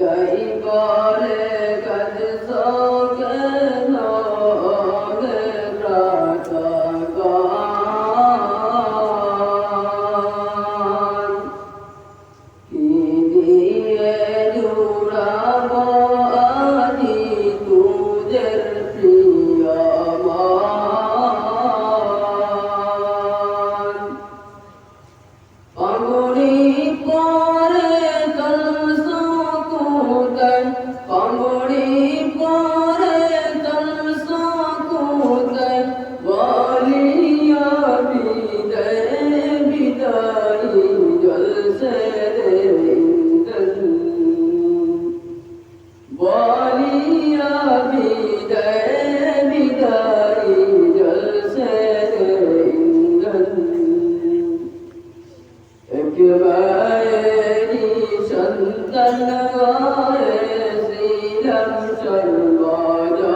गई बारे गज सो سندن گائے سیلم سرواجہ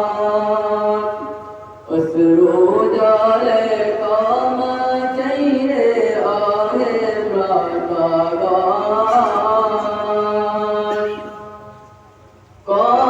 Con